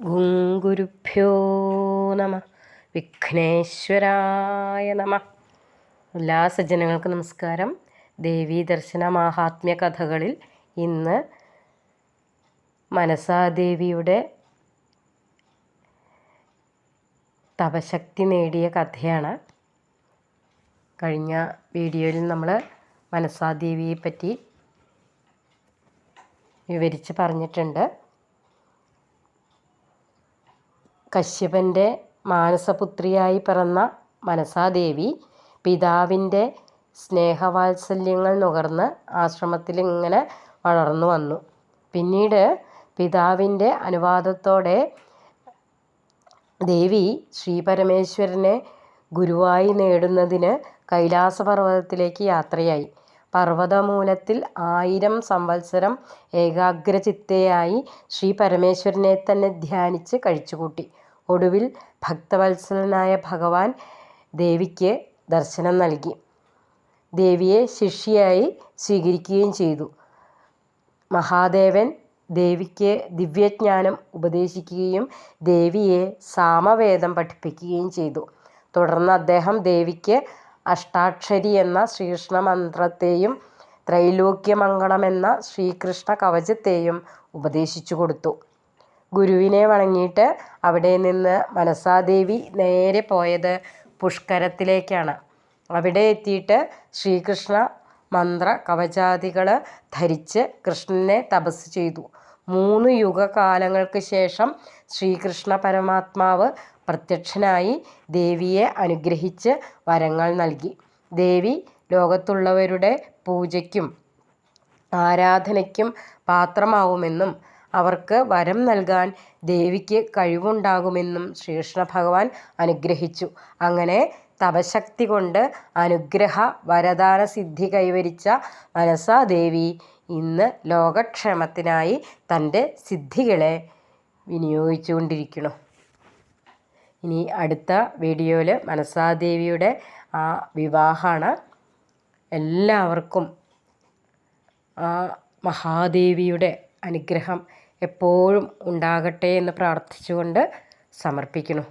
ഗുരുഭ്യോ നമ. വിഘ്നേശ്വരായ നമ. എല്ലാ സജ്ജനങ്ങൾക്കും നമസ്കാരം. ദേവീ ദർശന മാഹാത്മ്യ കഥകളിൽ ഇന്ന് മനസാദേവിയുടെ തപശക്തി നേടിയ കഥയാണ്. കഴിഞ്ഞ വീഡിയോയിൽ നമ്മൾ മനസാദേവിയെ പറ്റി വിവരിച്ച് പറഞ്ഞിട്ടുണ്ട്. കശ്യപന്റെ മാനസപുത്രിയായി പിറന്ന മനസാദേവി പിതാവിന്റെ സ്നേഹവാത്സല്യങ്ങൾ നുകർന്ന് ആശ്രമത്തിൽ ഇങ്ങനെ വളർന്നു വന്നു. പിന്നീട് പിതാവിന്റെ അനുവാദത്തോടെ ദേവി ശ്രീപരമേശ്വരനെ ഗുരുവായി നേടുന്നതിന് കൈലാസപർവതത്തിലേക്ക് യാത്രയായി. പർവതമൂലത്തിൽ ആയിരം സംവത്സരം ഏകാഗ്രചിത്തയായി ശ്രീ പരമേശ്വരനെ തന്നെ ധ്യാനിച്ച് കഴിച്ചുകൂട്ടി. ഒടുവിൽ ഭക്തവത്സലനായ ഭഗവാൻ ദേവിക്ക് ദർശനം നൽകി. ദേവിയെ ശിഷ്യയായി സ്വീകരിക്കുകയും ചെയ്തു. മഹാദേവൻ ദേവിക്ക് ദിവ്യജ്ഞാനം ഉപദേശിക്കുകയും ദേവിയെ സാമവേദം പഠിപ്പിക്കുകയും ചെയ്തു. തുടർന്ന് അദ്ദേഹം ദേവിക്ക് അഷ്ടാക്ഷരി എന്ന ശ്രീകൃഷ്ണ മന്ത്രത്തെയും ത്രൈലോക്യമംഗളം എന്ന ശ്രീകൃഷ്ണ കവചത്തെയും ഉപദേശിച്ചു കൊടുത്തു. ഗുരുവിനെ വണങ്ങിയിട്ട് അവിടെ നിന്ന് മനസാദേവി നേരെ പോയത് പുഷ്കരത്തിലേക്കാണ്. അവിടെ എത്തിയിട്ട് ശ്രീകൃഷ്ണ മന്ത്ര കവചാദികൾ ധരിച്ച് കൃഷ്ണനെ തപസ് ചെയ്തു. മൂന്ന് യുഗകാലങ്ങൾക്ക് ശേഷം ശ്രീകൃഷ്ണ പരമാത്മാവ് പ്രത്യക്ഷനായി ദേവിയെ അനുഗ്രഹിച്ച് വരങ്ങൾ നൽകി. ദേവി ലോകത്തുള്ളവരുടെ പൂജയ്ക്കും ആരാധനയ്ക്കും പാത്രമാവുമെന്നും അവർക്ക് വരം നൽകാൻ ദേവിക്ക് കഴിവുണ്ടാകുമെന്നും ശ്രീകൃഷ്ണ ഭഗവാൻ അനുഗ്രഹിച്ചു. അങ്ങനെ തപശക്തി കൊണ്ട് അനുഗ്രഹ വരദാന സിദ്ധി കൈവരിച്ച മനസാദേവി ഇന്ന് ലോകക്ഷേമത്തിനായി തന്റെ സിദ്ധികളെ വിനിയോഗിച്ചുകൊണ്ടിരിക്കുന്നു. ഇനി അടുത്ത വീഡിയോയിൽ മനസാദേവിയുടെ ആ വിവാഹമാണ്. എല്ലാവർക്കും ആ മഹാദേവിയുടെ അനുഗ്രഹം എപ്പോഴും ഉണ്ടാകട്ടെ എന്ന് പ്രാർത്ഥിച്ചുകൊണ്ട് സമർപ്പിക്കുന്നു.